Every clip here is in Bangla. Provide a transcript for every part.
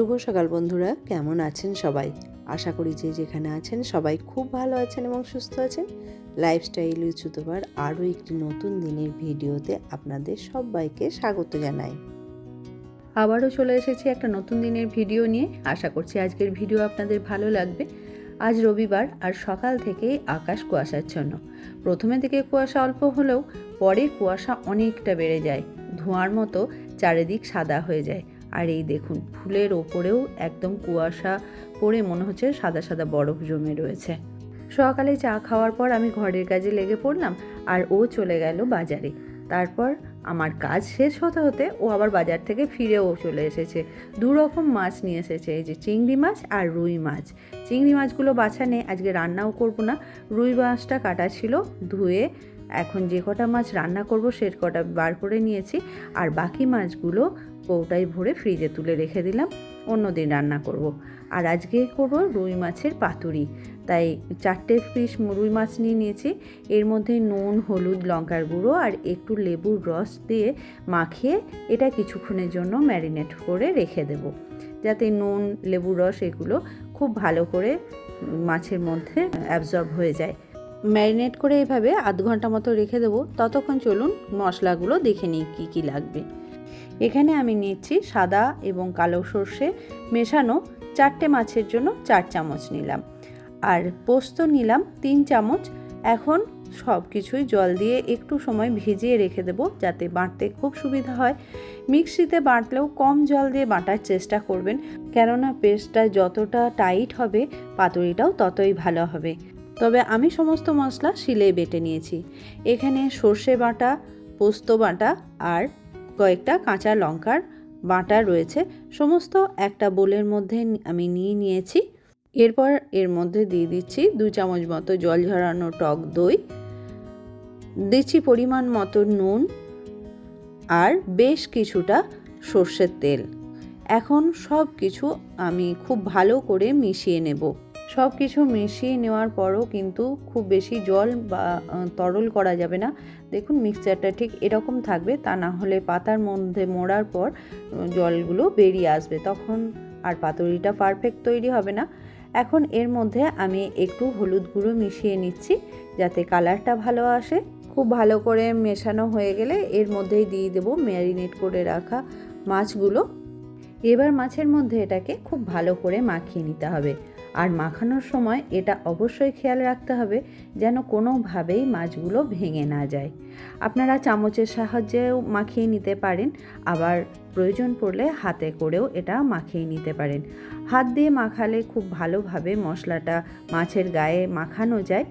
শুভ সকাল বন্ধুরা, কেমন আছেন সবাই? আশা করি যে যেখানে আছেন সবাই খুব ভালো আছেন এবং সুস্থ আছেন। লাইফস্টাইল উচ্চতবার আরও একটি নতুন দিনের ভিডিওতে আপনাদের সবাইকে স্বাগত জানাই। আবারও চলে এসেছি একটা নতুন দিনের ভিডিও নিয়ে। আশা করছি আজকের ভিডিও আপনাদের ভালো লাগবে। আজ রবিবার আর সকাল থেকেই আকাশ কুয়াশাচ্ছন্ন প্রথমে থেকে কুয়াশা অল্প হলেও পরে কুয়াশা অনেকটা বেড়ে যায়। ধোঁয়ার মতো চারিদিক সাদা হয়ে যায়। আর এই দেখুন, ফুলের ওপরেও একদম কুয়াশা পড়ে মনে হচ্ছে সাদা সাদা বরফ জমে রয়েছে। সকালে চা খাওয়ার পর আমি ঘরের কাজে লেগে পড়লাম আর ও চলে গেল বাজারে। তারপর আমার কাজ শেষ হতে হতে ও আবার বাজার থেকে ফিরেও চলে এসেছে। দু রকম মাছ নিয়ে এসেছে, এই যে চিংড়ি মাছ আর রুই মাছ। চিংড়ি মাছগুলো বাছা নেই আজকে রান্নাও করব না, রুই মাছটা কাটা ছিল ধুয়ে এখন যে কটা মাছ রান্না করব সে কটা বার করে নিয়েছি, আর বাকি মাছগুলো কৌটায় ভরে ফ্রিজে তুলে রেখে দিলাম অন্য দিন রান্না করব। আর আজকে করব রুই মাছের পাতুরি। তাই চারটে পিস রুই মাছ নিয়ে নিয়েছি, এর মধ্যে নুন, হলুদ, লঙ্কার গুঁড়ো আর একটু লেবুর রস দিয়ে মাখিয়ে এটা কিছুক্ষণের জন্য ম্যারিনেট করে রেখে দেব। যাতে নুন, লেবুর রস এগুলো খুব ভালো করে মাছের মধ্যে অ্যাবজর্ব হয়ে যায়। ম্যারিনেট করে এইভাবে আধ ঘণ্টা মতো রেখে দেবো। ততক্ষণ চলুন মশলাগুলো দেখে নিই কী কী লাগবে। এখানে আমি নিচ্ছি সাদা এবং কালো সর্ষে, মেশানো চারটে মাছের জন্য চার চামচ নিলাম। আর পোস্ত নিলাম তিন চামচ। এখন সব কিছুই জল দিয়ে একটু সময় ভিজিয়ে রেখে দেবো যাতে বাঁটতে খুব সুবিধা হয়। মিক্সিতে বাঁটলেও কম জল দিয়ে বাঁটার চেষ্টা করবেন, কেননা পেস্টটা যতটা টাইট হবে, পাতুরিটাও ততই ভালো হবে। তবে আমি সমস্ত মশলা শিলে বেটে নিয়েছি। এখানে সর্ষে বাটা, পোস্ত বাটা আর কয়েকটা কাঁচা লঙ্কার বাটা রয়েছে। সমস্ত একটা বোলের মধ্যে আমি নিয়ে নিয়েছি। এরপর এর মধ্যে দিয়ে দিচ্ছি দু চামচ মতো জল ঝরানো টক দই, দিচ্ছি পরিমাণ মতো নুন আর বেশ কিছুটা সর্ষের তেল। এখন সব কিছু আমি খুব ভালো করে মিশিয়ে নেব। সব কিছু মিশিয়ে নেওয়ার পরও কিন্তু খুব বেশি জল বা তরল করা যাবে না। দেখুন মিক্সচারটা ঠিক এরকম থাকবে, তা না হলে পাতার মধ্যে মোড়ার পর জলগুলো বেরিয়ে আসবে। তখন আর পাতুরিটা পারফেক্ট তৈরি হবে না। এখন এর মধ্যে আমি একটু হলুদ গুঁড়ো মিশিয়ে নিচ্ছি, যাতে কালারটা ভালো আসে। খুব ভালো করে মেশানো হয়ে গেলে এর মধ্যেই দিয়ে দেবো ম্যারিনেট করে রাখা মাছগুলো। এবার মাছের মধ্যে এটাকে খুব ভালো করে মাখিয়ে নিতে হবে। আর মাখানোর সময় এটা অবশ্যই খেয়াল রাখতে হবে যেন কোনোভাবেই মাছগুলো ভেঙে না যায়। আপনারা চামচের সাহায্যেও মাখিয়ে নিতে পারেন, আবার প্রয়োজন পড়লে হাতে করেও এটা মাখিয়ে নিতে পারেন। হাত দিয়ে মাখালে খুব ভালোভাবে মশলাটা মাছের গায়ে মাখানো যায়।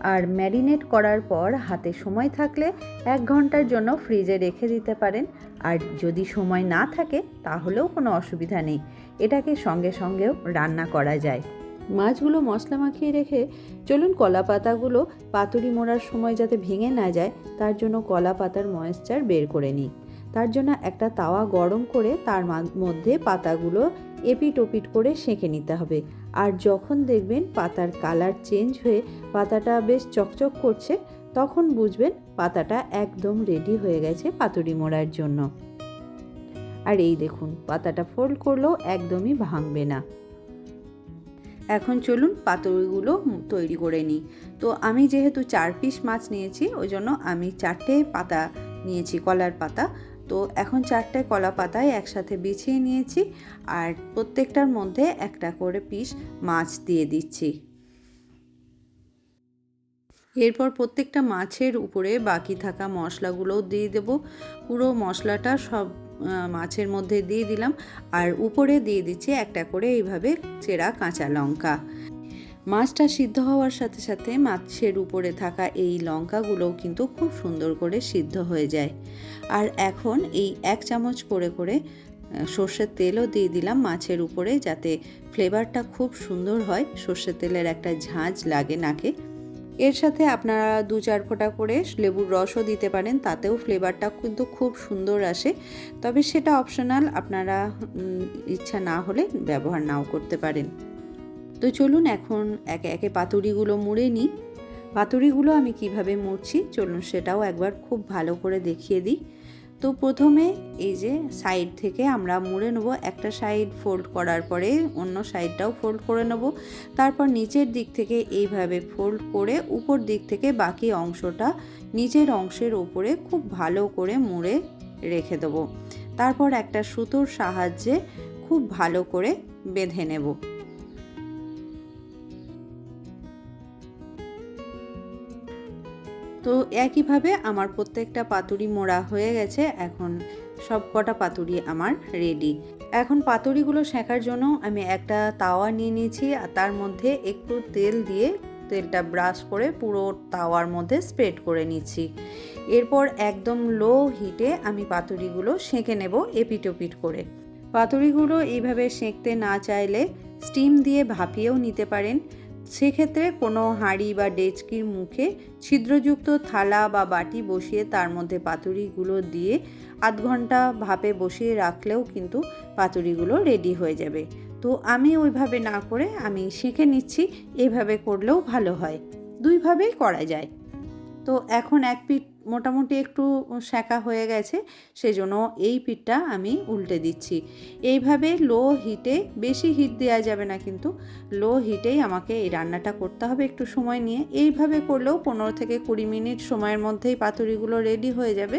আর ম্যারিনেট করার পর হাতে সময় থাকলে এক ঘণ্টার জন্য ফ্রিজে রেখে দিতে পারেন। আর যদি সময় না থাকে, তাহলেও কোনো অসুবিধা নেই। এটাকে সঙ্গে সঙ্গেও রান্না করা যায়। মাছগুলো মশলা মাখিয়ে রেখে চলুন কলা পাতাগুলো পাতুরি মোড়ার সময় যাতে ভেঙে না যায়, তার জন্য কলা পাতার ময়েশ্চার বের করে নিই। তার জন্য একটা তাওয়া গরম করে তার মধ্যে পাতাগুলো এপিট ওপিট করে সেঁকে নিতে হবে। আর যখন দেখবেন পাতার কালার চেঞ্জ হয়ে পাতাটা বেশ চকচক করছে তখন বুঝবেন পাতাটা একদম রেডি হয়ে গেছে পাতুরি মোড়ার জন্য। আর এই দেখুন, পাতাটা ফোল্ড করলেও একদমই ভাঙবে না। এখন চলুন পাতুরিগুলো তৈরি করে নিই। তো আমি যেহেতু চার পিস মাছ নিয়েছি, ওই জন্য আমি চারটে পাতা নিয়েছি, কলার পাতা। তো এখন চারটে কলা পাতায় একসাথে বিছিয়ে নিয়েছি আর প্রত্যেকটার মধ্যে একটা করে পিস মাছ দিয়ে দিচ্ছি। এরপর প্রত্যেকটা মাছের উপরে বাকি থাকা মশলাগুলোও দিয়ে দেব। পুরো মশলাটা সব মাছের মধ্যে দিয়ে দিলাম। আর উপরে দিয়ে দিচ্ছি একটা করে এইভাবে চেরা কাঁচা লঙ্কা। মাছটা সিদ্ধ হওয়ার সাথে সাথে মাছের উপরে থাকা এই লঙ্কাগুলোও কিন্তু খুব সুন্দর করে সিদ্ধ হয়ে যায়। আর এখন এই এক চামচ করে করে সর্ষের তেলও দিয়ে দিলাম মাছের উপরে যাতে ফ্লেভারটা খুব সুন্দর হয়। সর্ষের তেলের একটা ঝাঁঝ লাগে নাকে। এর সাথে আপনারা দু চার ফোঁটা করে লেবুর রসও দিতে পারেন, তাতেও ফ্লেভারটা কিন্তু খুব সুন্দর আসে। তবে সেটা অপশনাল আপনারা ইচ্ছা না হলে ব্যবহার নাও করতে পারেন। তো চলুন এখন একে একে পাতুরিগুলো মুড়ে নিই। পাতুরিগুলো আমি কীভাবে মুড়ছি, চলুন সেটাও একবার খুব ভালো করে দেখিয়ে দিই। তো প্রথমে এই যে সাইড থেকে আমরা মুড়ে নেব, একটা সাইড ফোল্ড করার পরে অন্য সাইডটাও ফোল্ড করে নেব। তারপর নিচের দিক থেকে এইভাবে ফোল্ড করে উপর দিক থেকে বাকি অংশটা নিচের অংশের উপরে খুব ভালো করে মুড়ে রেখে দেবো। তারপর একটা সুতোর সাহায্যে খুব ভালো করে বেঁধে নেব। তো একইভাবে আমার প্রত্যেকটা পাতুরি মোড়া হয়ে গেছে। এখন সব কটা পাতুরি আমার রেডি এখন পাতুরিগুলো সেঁকার জন্য আমি একটা তাওয়া নিয়ে নিয়েছি আর তার মধ্যে একটু তেল দিয়ে তেলটা ব্রাশ করে পুরো তাওয়ার মধ্যে স্প্রেড করে নিচ্ছি। এরপর একদম লো হিটে আমি পাতুরিগুলো সেঁকে নেব এপিট ওপিট করে। পাতুরিগুলো এইভাবে সেঁকতে না চাইলে স্টিম দিয়ে ভাপিয়েও নিতে পারেন। সেক্ষেত্রে কোনো হাঁড়ি বা ডেচকির মুখে ছিদ্রযুক্ত থালা বা বাটি বসিয়ে তার মধ্যে পাতুরিগুলো দিয়ে আধ ঘণ্টা ভাপে বসিয়ে রাখলেও কিন্তু পাতুরিগুলো রেডি হয়ে যাবে। তো আমি ওইভাবে না করে আমি শিখে নিচ্ছি, এভাবে করলেও ভালো হয়। দুইভাবেই করা যায়। তো এখন এক পিঠ মোটামুটি একটু সেঁকা হয়ে গেছে, সেজন্য এই পিঠটা আমি উল্টে দিচ্ছি। এইভাবে লো হিটে, বেশি হিট দেওয়া যাবে না কিন্তু, লো হিটেই আমাকে এই রান্নাটা করতে হবে একটু সময় নিয়ে। এইভাবে করলেও পনেরো থেকে কুড়ি মিনিট সময়ের মধ্যেই পাতুরিগুলো রেডি হয়ে যাবে।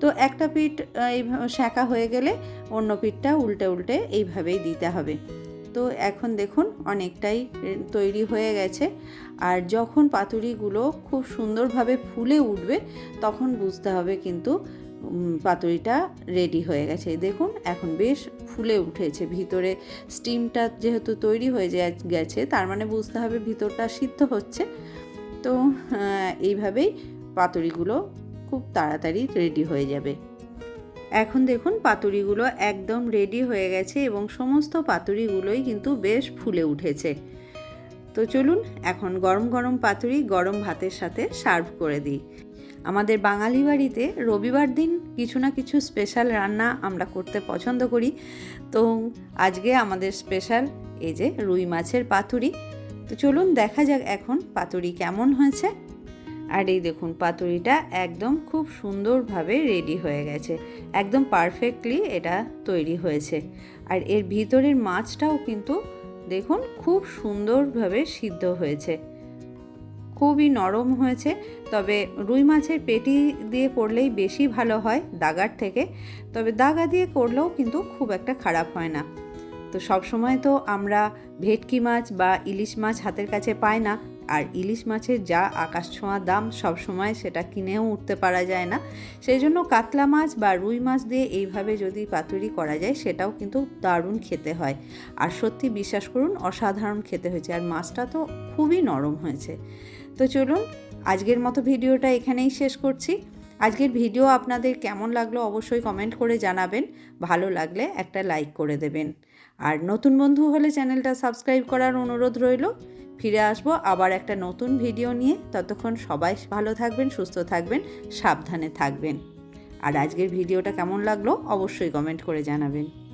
তো একটা পিঠ এইভাবে সেঁকা হয়ে গেলে অন্য পিঠটা উল্টে উল্টে এইভাবেই দিতে হবে। তো এখন দেখুন অনেকটাই তৈরি হয়ে গেছে। আর যখন পাতুরিগুলো খুব সুন্দরভাবে ফুলে উঠবে, তখন বুঝতে হবে কিন্তু পাতুরিটা রেডি হয়ে গেছে। দেখুন, এখন বেশ ফুলে উঠেছে। ভিতরে স্টিমটা যেহেতু তৈরি হয়ে গেছে, তার মানে বুঝতে হবে ভিতরটা সিদ্ধ হচ্ছে। তো এইভাবেই পাতুরিগুলো খুব তাড়াতাড়ি রেডি হয়ে যাবে। এখন দেখুন পাতুরিগুলো একদম রেডি হয়ে গেছে এবং সমস্ত পাতুরিগুলোই কিন্তু বেশ ফুলে উঠেছে। তো চলুন এখন গরম গরম পাতুরি গরম ভাতের সাথে সার্ভ করে দিই। আমাদের বাঙালি বাড়িতে রবিবার দিন কিছু না কিছু স্পেশাল রান্না আমরা করতে পছন্দ করি। তো আজকে আমাদের স্পেশাল এই যে রুই মাছের পাতুরি। তো চলুন দেখা যাক এখন পাতুরি কেমন হয়েছে। আর এই দেখুন, পাতুরিটা একদম খুব সুন্দরভাবে রেডি হয়ে গেছে। একদম পারফেক্টলি এটা তৈরি হয়েছে। আর এর ভিতরের মাছটাও কিন্তু দেখুন, খুব সুন্দরভাবে সিদ্ধ হয়েছে। খুবই নরম হয়েছে, তবে রুই মাছের পেটি দিয়ে করলেই বেশি ভালো হয় দাগার থেকে। তবে দাগা দিয়ে করলেও কিন্তু খুব একটা খারাপ হয় না। তো সবসময় তো আমরা ভেটকি মাছ বা ইলিশ মাছ হাতের কাছে পাই না আর ইলিশ মাছের যা আকাশ ছোঁয়া দাম সবসময় সেটা কিনেও উঠতে পারা যায় না। সেই জন্য কাতলা মাছ বা রুই মাছ দিয়ে এইভাবে যদি পাতুরি করা যায়, সেটাও কিন্তু দারুণ খেতে হয়। আর সত্যি বিশ্বাস করুন, অসাধারণ খেতে হয়েছে। আর মাছটা তো খুবই নরম হয়েছে। তো চলুন, আজকের মতো ভিডিওটা এখানেই শেষ করছি। আজকের ভিডিও আপনাদের কেমন লাগল অবশ্যই কমেন্ট করে জানাবেন। ভালো লাগলে একটা লাইক করে দেবেন। আর নতুন বন্ধু হলে চ্যানেলটা সাবস্ক্রাইব করার অনুরোধ রইল। ফিরে আসব আবার একটা নতুন ভিডিও নিয়ে। ততক্ষণ সবাই ভালো থাকবেন, সুস্থ থাকবেন, সাবধানে থাকবেন। আর আজকের ভিডিওটা কেমন লাগল অবশ্যই কমেন্ট করে জানাবেন।